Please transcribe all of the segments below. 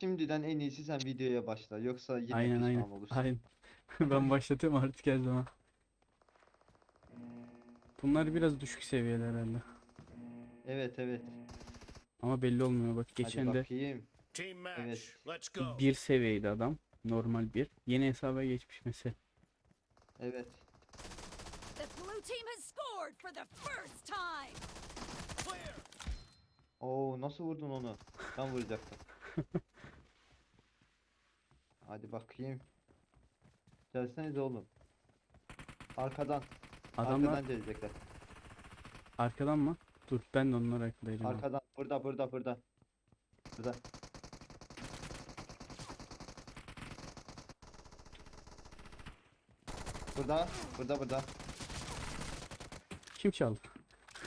Şimdiden en iyisi sen videoya başla. Yoksa yine Aynen pişman aynen. olursun. Aynen. Ben başlatıyorum artık her zaman. Bunlar biraz düşük seviyeler herhalde. Evet evet. Ama belli olmuyor bak. Hadi Geçen de bakayım. Evet. Bir seviyeydi adam. Normal bir. Yeni hesaba geçmiş mesela. Evet. Oo nasıl vurdun onu? Ben vuracaktım. Hadi bakayım. Gelsenize oğlum. Arkadan. Adamlar Arkadan gelecekler. arkadan mı? Dur ben de onlar arkadayım. abi. Arkadan. Burada burada burada. Burada. Burada. Burada burada. Kim çaldı?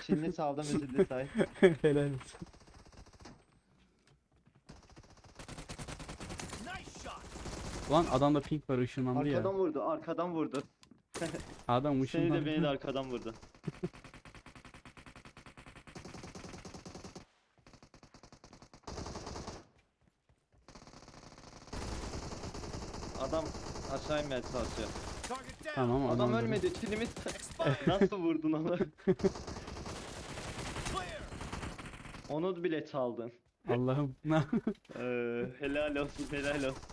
Çinli saldım üzüldü say. Helal olsun. Ulan adamda pink var ışınlandı ya. Arkadan vurdu. Arkadan vurdu. Adam Seni de beni de arkadan vurdu. Adam aşağı inmeye çalışıyor. Tamam Adam adam ölmedi. Expired. nasıl vurdun onu? Onu bile çaldın. Allah'ım. Ee, helal olsun helal olsun.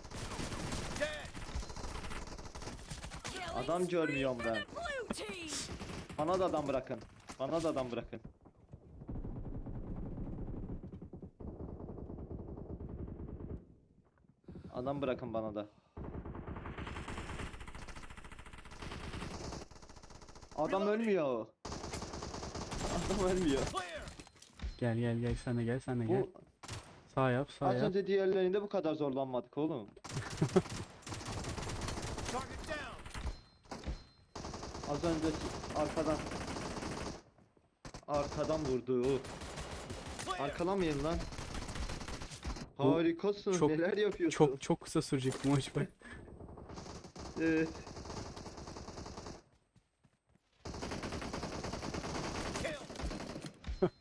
Adam görmüyorum ben. Bana da adam bırakın. Bana da adam bırakın. Adam bırakın bana da. Adam ölmüyor. Adam ölmüyor. Gel gel gel sen de gel sen de gel. Bu Sağ yap sağ az yap. önce diğerlerinde bu kadar zorlanmadık oğlum. Az önce arkadan arkadan vurdu. Arkalamayın lan. Bu Harikasın. çok- Neler yapıyorsun? Çok çok kısa sürecek bu maç bak. Evet.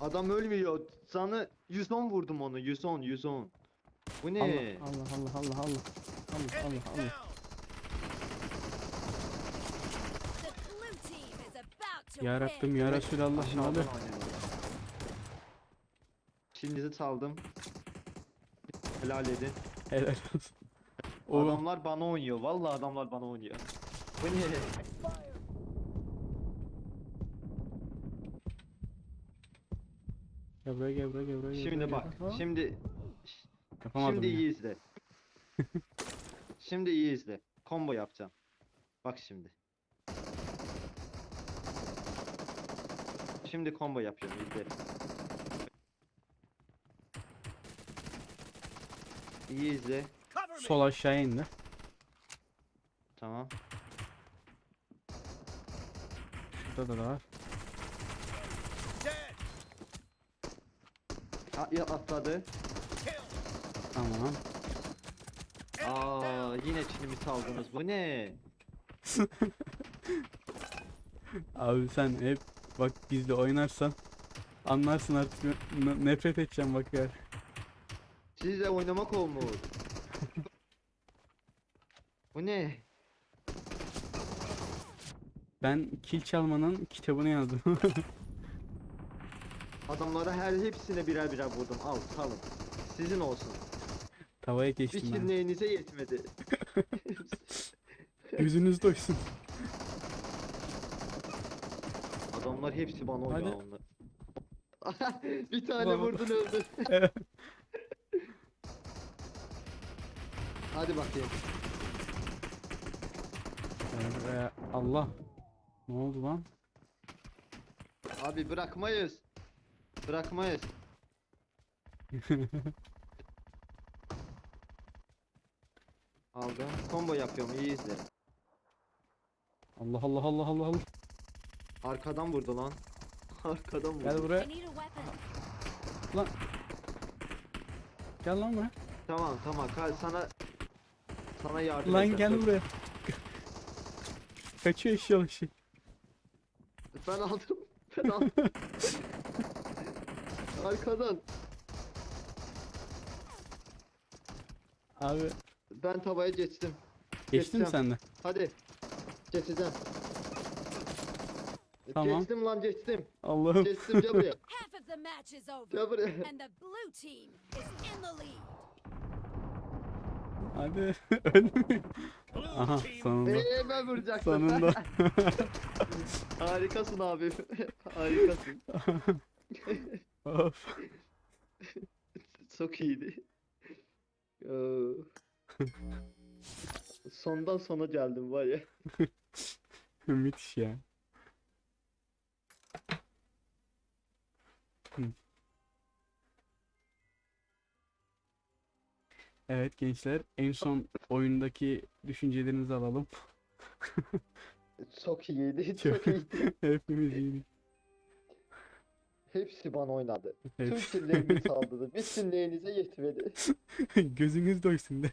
Adam ölmüyor. Sana 110 vurdum onu. 110, 110. Bu ne? Allah Allah Allah Allah Allah. Allah Allah Allah. down. The blue team is about to Ya. Rabbim ya Resulallah ne Aşağıdan oluyor? Şimdi saldım. Helal edin. Helal olsun. Oğlum Adamlar bana oynuyor. Vallahi adamlar bana oynuyor. Bu ne? gel buraya gel buraya gel buraya. gel Şimdi bak. Şimdi Yapamadım şimdi ya. iyi izle. şimdi iyi izle. Combo yapacağım. Bak şimdi. Şimdi combo yapıyorum izle. İyi izle. Sol aşağıya indi. Tamam. Şurada da var. Dead. A ya atladı. Tamam. Aa yine çinimi saldınız. Bu ne? Abi sen hep bak bizle oynarsan anlarsın artık ne- nefret edeceğim bak ya. Sizle oynamak olmuş. Bu ne? Ben kil çalmanın kitabını yazdım. Adamlara her hepsine birer birer vurdum. Al salın. Sizin olsun. Tavaya Bir geçtim ben. kimliğinize yetmedi. Yüzünüz doysun. Adamlar hepsi bana oynuyor Hadi. onlar. bir tane Baba. vurdun öldün. Hadi bakayım. Gel buraya. Allah. Ne oldu lan? Abi bırakmayız. Bırakmayız. Aldım. Combo yapıyorum iyi izle. Allah Allah Allah Allah Allah. Arkadan vurdu lan. Arkadan vurdu. Gel buraya. Lan. Gel lan buraya. Tamam tamam Kal sana sana yardım Lan edeceğim. gel Dur. buraya. Kaçıyor eşyalı şey. Ben aldım. Ben aldım. Arkadan. Abi Ben tavaya geçtim. geçtin mi Geçeceğim. sen de? Hadi. Geçeceğim. Tamam. Geçtim lan geçtim. Allah'ım. Geçtim gel buraya. Half of the match is over, Gel buraya. and the blue team is in the lead. Hadi ölme. Aha sonunda. Eee ben vuracaktım. Sonunda. Harikasın abi. Harikasın. of. Çok iyiydi. Sondan sona geldim var ya. Müthiş ya. Hı. Evet gençler en son oyundaki düşüncelerinizi alalım. Çok iyiydi. Çok- iyiydi. Hepimiz iyiydik. Hepsi bana oynadı. Tüm Hepsi. kirlerimi saldırdı. Bir kirlerinize yetmedi. Gözünüz doysun de.